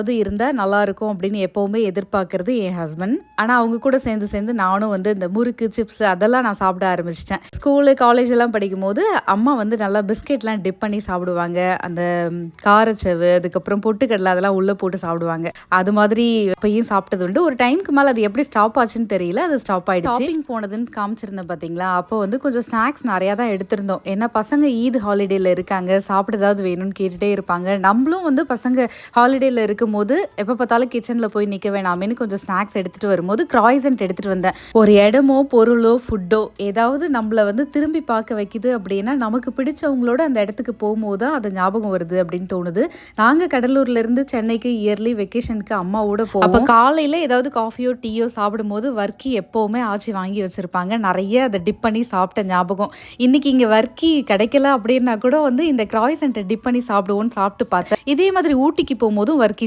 அது இருந்தால் நல்லா இருக்கும் அப்படின்னு எப்போவுமே எதிர்பார்க்கறது என் ஹஸ்பண்ட் ஆனால் அவங்க கூட சேர்ந்து சேர்ந்து நானும் வந்து இந்த முறுக்கு சிப்ஸ் அதெல்லாம் நான் சாப்பிட ஆரம்பிச்சிட்டேன். ஸ்கூலு காலேஜ் எல்லாம் படிக்கும் போது அம்மா வந்து நல்லா பிஸ்கெட்லாம் டிப் பண்ணி சாப்பிடுவாங்க. அந்த காரச்சவு அதுக்கப்புறம் பொட்டுக்கடலை அதெல்லாம் உள்ளே போட்டு சாப்பிடுவாங்க. அது மாதிரி இப்பயும் சாப்பிட்டது உண்டு. ஒரு டைமுக்கு மேலே அது எப்படி ஸ்டாப் ஆச்சுன்னு தெரியல. அது ஸ்டாப் ஆகிடுச்சு ஷாப்பிங் போனதுன்னு காமிச்சிருந்தேன் பார்த்தீங்களா அப்போ வந்து கொஞ்சம் ஸ்நாக்ஸ் நிறையா தான் எடுத்திருந்தோம். ஏன்னா பசங்க ஈத் ஹாலிடேல இருக்காங்க. சாப்பிட ஏதாவது வேணும்னு கேட்டுட்டே இருப்பாங்க. நம்மளும் வந்து பசங்க ஹாலிடேல இருக்கும்போது எப்போ பார்த்தாலும் கிச்சனில் போய் நிற்க வேணாமேன்னு கொஞ்சம் ஸ்நாக்ஸ் எடுத்துகிட்டு வரும்போது க்ராய்சன்ட் எடுத்துகிட்டு வந்தேன். ஒரு இடமோ பொருளோ ஃபுட்டோ ஏதாவது நம்மளை வந்து திரும்பி பார்க்க வைக்குது அப்படின்னா நமக்கு பிடிச்சவங்களோட அந்த இடத்துக்கு போகும்போது தான் அது ஞாபகம் வருது அப்படின்னு தோணுது. நாங்கள் கடலூர்லேருந்து சென்னைக்கு இயர்லி வெக்கேஷனுக்கு அம்மாவோட போவோம். அப்போ காலையில் ஏதாவது காஃபியோ டீயோ சாப்பிடும்போது வர்க்கி எப்போவுமே ஆச்சி வாங்கி வச்சுருப்பாங்க. நிறைய அதை டிப் பண்ணி சாப்பிட்ட ஞாபகம். இன்னைக்கு இங்கே வர்க்கி கிடைக்கல அப்படின்னா கூட வந்து இந்த க்ராய்சன்ட்டை டிப் பண்ணி சாப்பிடுவோன்னு சாப்பிட்டு பார்த்தேன். இதே மாதிரி ஊட்டிக்கு போகும்போதும் வர்க்கி